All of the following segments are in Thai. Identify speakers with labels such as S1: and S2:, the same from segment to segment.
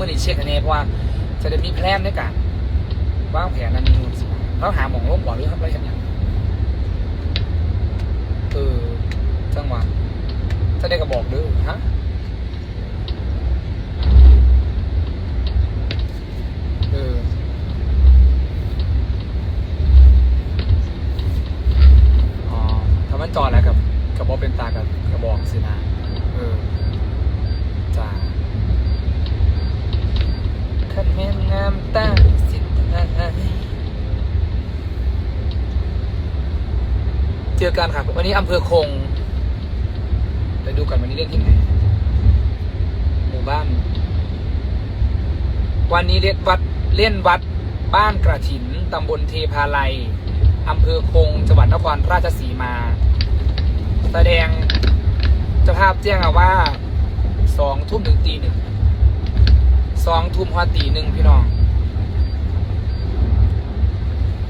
S1: มื่อนี้เช็คอันนี้เพราะว่าจะได้มีแพลนด้วยกันวางแผนนันนู่นสิแล้วหาหมองลบบ่อหรืออะไรกันอย่างเออจังหวะจะได้กระบอกด้อฮะเอออ๋อถ้ามันจอดแล้วกับกระบอกเป็นตากับกระบอกสินะเออจ้า ขันแม่นงามตาสิทาเจอกันครับวันนี้อำเภอคงไปดูกันวันนี้เล่นที่ไหนหมู่บ้าน วันนี้เล่นวัดเล่นวัดบ้านกระถินตำบลเทพาลัยอำเภอคงจังหวัดนครราชสีมา แสดงเจ้าภาพแจ้งว่าสองทุ่มถึงตีหนึ่ง สองทุ่มฮอตีหนึ่งพี่น้อง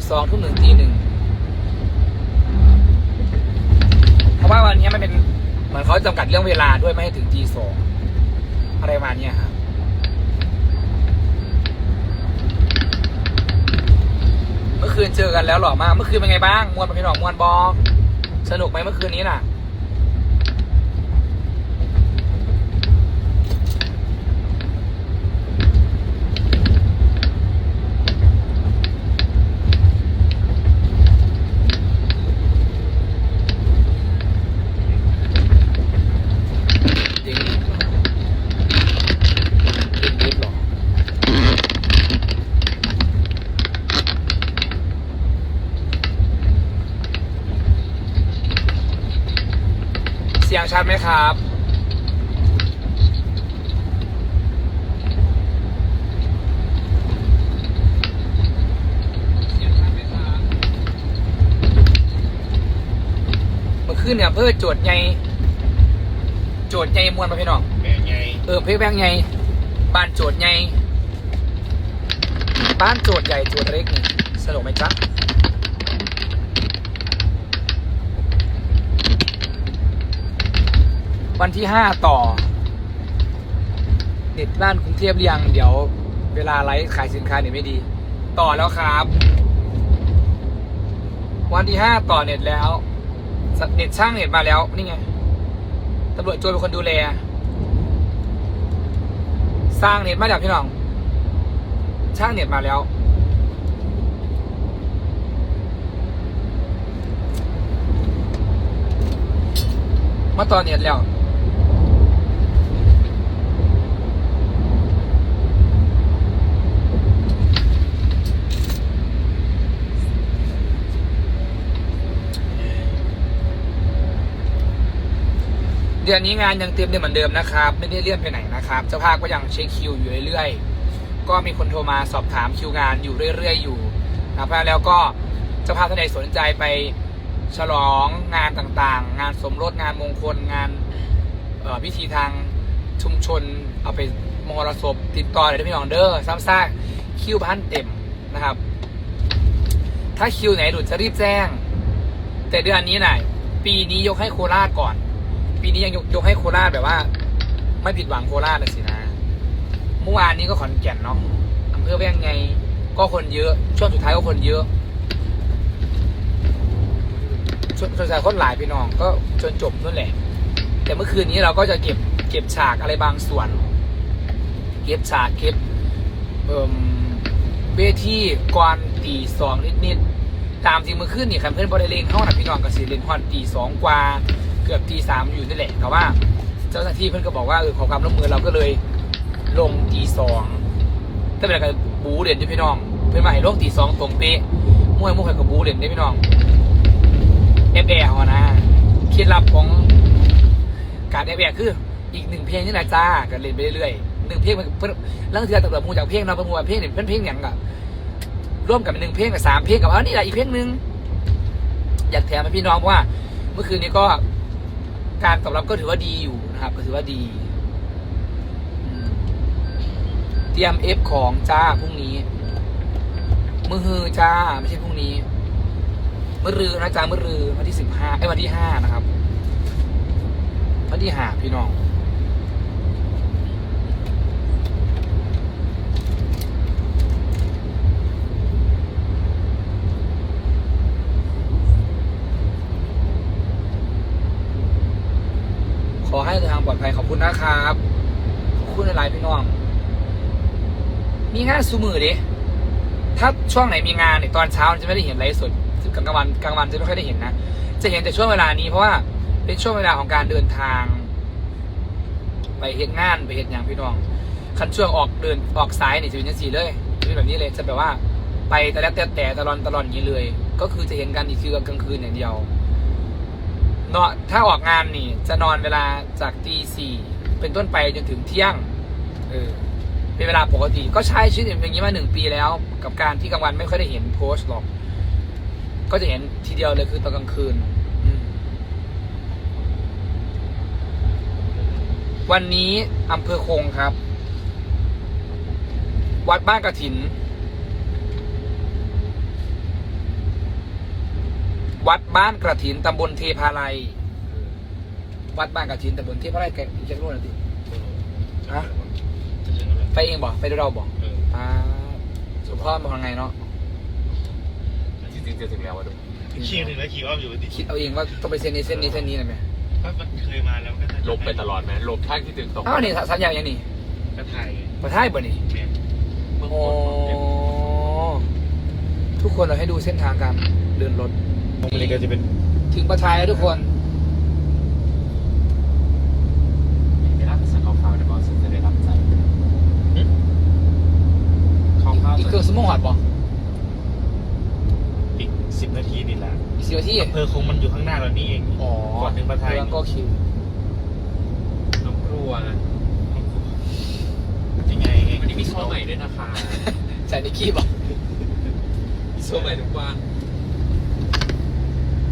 S1: สองทุ่มหนึ่งตีหนึ่งเพราะว่าวันนี้มันเป็นเหมือนเขาจำกัดเรื่องเวลาด้วยไม่ให้ถึงตีสองอะไรประมาณเนี้ยครับเมื่อคืนเจอกันแล้วหล่อมาเมื่อคืนเป็นไงบ้างมวนปพี่น้องมวนบอสนุกไหมเมื่อคืนนี้น่ะ เด็กลิฟต์เหรอเด็กลิฟต์เหรอเสียง ชัดไหมครับเมื่อคืนเนี่ยเพื่อโจทย์ไงโจทย์ไงมวนมาพี่น้อง
S2: แม่ไง
S1: เออเพลงแบงไงบ้านโจทย์ไงบ้านโจทย์ใหญ่โจทย์เล็กนี่สนุกไหมจ๊ะ วันที่ห้าต่อ เน็ตบ้านกรุงเทพหรือยังเดี๋ยวเวลาไลฟ์ขายสินค้าเนี่ยไม่ดี ต่อแล้วครับ วันที่ห้าต่อเน็ตแล้ว เน็ตช่างเน็ตมาแล้ว นี่ไงตำรวจโจรเป็นคนดูแล สร้างเน็ตมาจากพี่น้อง ช่างเน็ตมาแล้วมาต่อเน็ตแล้ว เดือนนี้งานยังเต็มเดือนเหมือนเดิมนะครับ ไม่ได้เลื่อนไปไหนนะครับเจ้าภาพก็ยังเช็คคิวอยู่เรื่อยๆ ก็มีคนโทรมาสอบถามคิวงานอยู่เรื่อยๆ อยู่นะครับแล้วก็เจ้าภาพท่านใดสนใจไปฉลองงานต่างๆ งานสมรสงานมงคลงานพิธีทางชุมชน เอาไปมรสพติดต่อเลยพี่น้องเด้อซ้ำซากคิวพันเต็มนะครับ ถ้าคิวไหนหลุดจะรีบแจ้ง แต่เดือนนี้น่ะปีนี้ยกให้โคราชก่อน ปีนี้ยังยกยกให้โคราชแบบว่า ไม่ผิดหวังโคราชเลยสินะ เมื่อวานนี้ก็ขอนแก่นเนาะอำเภอแว่งไง ก็คนเยอะ ช่วงสุดท้ายก็คนเยอะช่วงสุดท้ายคนหลายพี่น้อง ก็จนจบนั่นแหละ แต่เมื่อคืนนี้เราก็จะเก็บเก็บฉากอะไรบางส่วน เก็บฉากเก็บเอ่มเวทีก่อนตีสองนิดๆตามจริงเมื่อคืนนี่คันเพื่อนบริเลงเข้านะพี่น้องก็สิเลนฮอนตีสองกว่า กือบตีสามอยู่นั่แหละแต่ว่า เจ้าหน้าที่เพื่อนก็บอกว่าเออขอความร่วมมือเราก็เลยลงตีสองถ้าเป็นอะไรกับบูเด่นด้วยพี่น้อง เพื่อนมาให้ลงตีสองตรงเป๊ะมวยมวยกับบูเด่นด้วยพี่น้องเอฟแอร์นะ เคล็ดลับของการเอฟแอร์คืออีกหนึ่งเพลงนี่แหละจ้ากันเล่นไปเรื่อยๆหนึ่งเพลงมันเพื่อนเรื่องที่เราตัดมูจากเพลงเราประมวลเพลงเนี่ยเป็นเพลงอย่างกับร่วมกับหนึ่งเพลงกับสามเพลงกับอันนี้แหละอีกเพลงหนึ่งอยากแถมให้พี่น้องเพราะว่า เมื่อคืนนี้ก็ การตอบรับก็ถือว่าดีอยู่นะครับ ก็ถือว่าดีเตรียมเอฟของจ้าพรุ่งนี้ มือฮือจ้าไม่ใช่พรุ่งนี้มือรือนะจ้ามือรือวันที่สิบห้าไอ้วันที่ห้านะครับวันที่ห้าพี่น้อง ขอให้เดินทางปลอดภัยขอบ คุณนะครับขอบคุณหลายพี่น้อง มีงานสูมือดิถ้าช่วงไหนมีงานเนี่ยตอนเช้าจะไม่ได้เห็นไลฟ์สดกลางวันกลางวันจะไม่ค่อยได้เห็นนะ จะเห็นแต่ช่วงเวลานี้เพราะว่าเป็นช่วงเวลาของการเดินทาง ไปเห็นงานไปเห็นอย่างพี่น้องคันช่วงออกเดินออกซ้ายนี่จะเป็นยังสีเลยจะเป็นแบบนี้เลยจะแบบว่า ไปแต่แล้วแต่แต่ตลอนตลอนอย่างนี้เลย ก็คือจะเห็นกันอีกคือกลางคืนอย่างเดียว เนาะถ้าออกงานนี่ จะนอนเวลาจากตีสี่เป็นต้นไปจนถึงเที่ยง เออ เป็นเวลาปกติ ก็ใช้ชีวิตอย่างนี้มาหนึ่งปีแล้ว กับการที่กลางวันไม่ค่อยได้เห็นโพสต์หรอก ก็จะเห็นทีเดียวเลยคือตอนกลางคืน วันนี้อำเภอคงครับ วัดบ้านกระถิน วัดบ้านกระถินตำบลเทพาลัย วัดบ้านกระถินตำบลเทพาลัยแกอีกจักรโลนะติฮะไปเองบอกไปด้วยเราบอกอ่าสุภาพมองไงเนาะ
S2: จริงๆจะถึงแล้ววะดู
S3: ขี่ถึงแล้วขี่อ้อมอยู่ดิ
S1: คิดเอาเองว่าต้องไปเส้นนี้เส้นนี้เส้นนี้นะแม่
S3: ก็มันเคยมาแล้วก็
S2: ลบไปตลอดไหมลบท่าที่ถึงตรง
S1: อ้าวนี่สัญญาณยังนี่
S3: ก็ถ่าย
S1: ประท้ายบ่นี่
S3: เนี่ย
S2: เมือง
S1: โอ้
S2: คน
S1: ทุกคนเราให้ดูเส้นทางการเดินรถ
S3: ตรงนี้ก็จะเป็น
S1: ถึงประทายแล้วทุกคน
S2: ไม่รับสั่งข้าวๆในบอสจะได้รับใจข้าวๆ
S1: อีกเครื่องสมองหอดบ่
S3: อีกสิบนาทีนี่แหละ
S1: อีกสิบนาที
S3: อำเภอคงมันอยู่ข้างหน้าเรานี่เอง
S1: อ๋อ
S3: ก่อนถึงประทาย
S1: เรื่องก็คิว
S2: น้องครัวนะ
S3: ยังไงเอง
S2: วันนี้มีโชว์ใหม่ด้วยนะคะ
S1: ใส่ในคีบอะ
S2: มีโชว์ใหม่ทุกวัน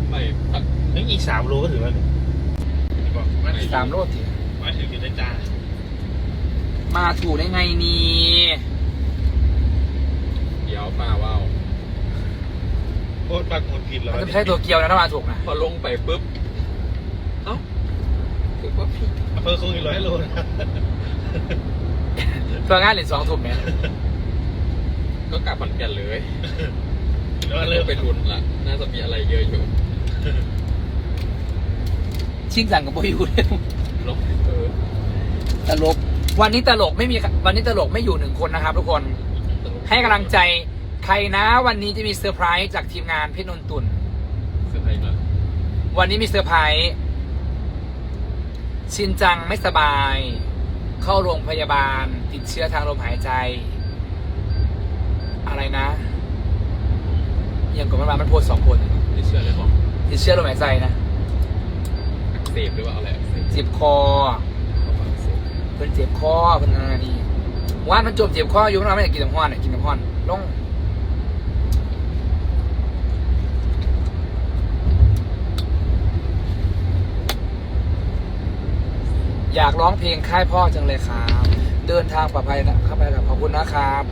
S2: ใหม่พัก
S3: นึก อีกสามโลก็ถือว่าบอกมาถึง
S1: สามโลที
S3: มาถึงอยู่ได้จ้า
S1: มาถูกได้ไงนี่
S2: เดี๋ยวป้าว่าว
S3: โคตรปักหมุดผิดแล้ว
S1: มันจะไม่ใช่ตัวเกียวนะถ้ามาถูกนะ
S2: พอลงไปปุ๊บเอ้าถือว่าผิด
S3: อำเภอคงอีกร้อยโลนะ
S1: ตัวงานเหรียญสองถุงเนี่ย
S2: ก็กลับขอนแก่นเลย
S3: แล้ว
S2: เริ่
S3: เริ่
S2: ม
S3: ม
S2: ไปลุ้นละน่าจะมีอะไรเยอะอยู่
S1: ชิงสั่งกับโบอยูเลย
S2: ลงเออ
S1: ตลก วันนี้ตลกไม่มีวันนี้ตลกไม่อยู่หนึ่งคนนะครับ ทุกคน ให้กำลังใจใครนะ วันนี้จะมีเซอร์ไพรส์จากทีมงานเพชรนนตุน
S2: เซอร์ไพรส์เหรอ
S1: วันนี้มีเซอร์ไพรส์ชินจังไม่สบาย เข้าโรงพยาบาล ติดเชื้อทางลมหายใจ อะไรนะยังกับมันมามันโพสต์สองคน
S2: ไม่เชื่อเลยบอก
S1: ติดเชื้อลมหายใจนะ
S2: อักเส บหรือว่าอะไรอักเสบ
S1: เจ็บคอ
S2: อักเสบ
S1: เพิ่นเจ็บคอเพิ่นอะไรนี่ว่านมันจมเจ็บคออยู่มันไม่อยากกินน้ำห้อนเนี่ยกินน้ำห้อนลงอยากร้องเพลงค่ายพ่อจังเลยครับ เดินทางปลอดภัยนะครับไปครับขอบคุณนะครับ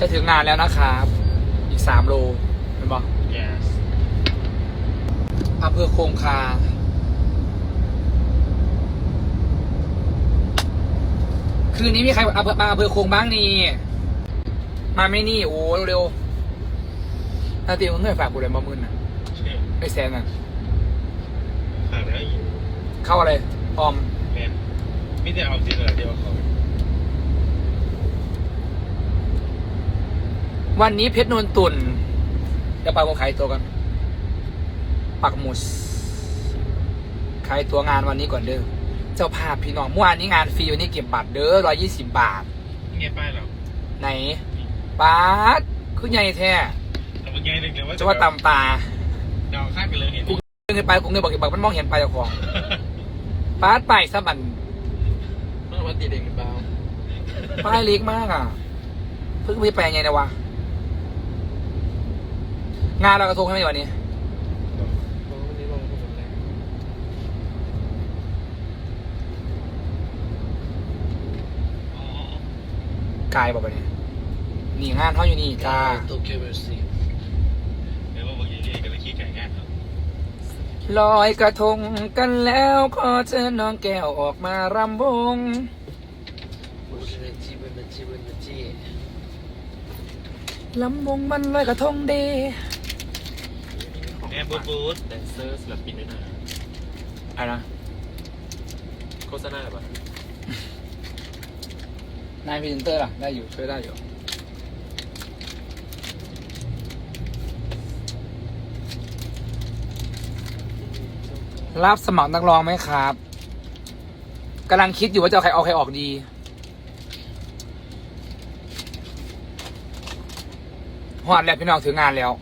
S1: จะถึงงานแล้วนะครับ อีกสามโลเห็นปะ
S3: yes
S1: อำเภอโคงคา คืนนี้มีใครอำเภอมาอำเภอโคงบ้างนี่ มาไหม่นี่ โอ้เร็วๆนาตีมึงเงยฝากกูเลยมามื่นน่ะ
S3: ใช่
S1: ไอ้แซนน่ะ
S3: ฝากแล้วอยู่
S1: เข้าอะไรออม
S3: แมนไม่ได้เอาสิเลยเดียวเขา
S1: วันนี้เพชรนวลตุ่นเดี๋ยวไปผมขายตัวกัน ปักหมุดขายตัวงานวันนี้ก่อนเด้อเจ้าภาพพี่น้องเมื่อวานนี้งานฟรีวันนี้เก็บบัตรเด้อร้อยี่สิบบาท
S3: เงียบป้ายเรา
S1: ไหนบาทคือใหญ่แท้
S3: แต่มันง่ายเลยเลยว่า
S1: จะว่าตำตา
S3: เดาคาดไปเลยเห็น
S1: กูเงินไปกูเงินบอกเก็บบัตรมันมองเห็นไปเจ้าของบาทไปซะบัน
S2: ต้องมาตีเด็กหรือเปล่า
S1: ป้ายเล็กมากอะเพิ่งไปแปลงไงนะวะ งานเรากระทงใช่ไหมวันนี้
S2: เพราะวันนี้ลงคนแรก
S3: อ๋อ
S1: กายบอกไปเนี่ยนี่งานเขาอยู่นี่จ้า
S4: โตเกียวมิวสิก
S3: เดี๋ยวว่าบางทีนี่ก็เลยขี้ไก่ง่ายครับ
S1: ลอยกระทงกันแล้วขอเชิญน้องแก้วออกมารำวง
S4: บุษเนจีบุษเนจีบุษเนจี
S1: ลำวงมันลอยกระทงเด
S3: แอร์บูบูธ
S2: แดนเซอร์ศิลปินด้วยนะ
S1: อะไรนะ
S2: โฆษณาแบบ
S1: นายพรีเซนเตอร์ล่ะ ได้อยู่ช่วยได้อยู่ รับสมัครนักร้องไหมครับกำลังคิดอยู่ว่าจะเอาใครเอาใครออกดี หอดแล้วพี่น้องถึงงานแล้ว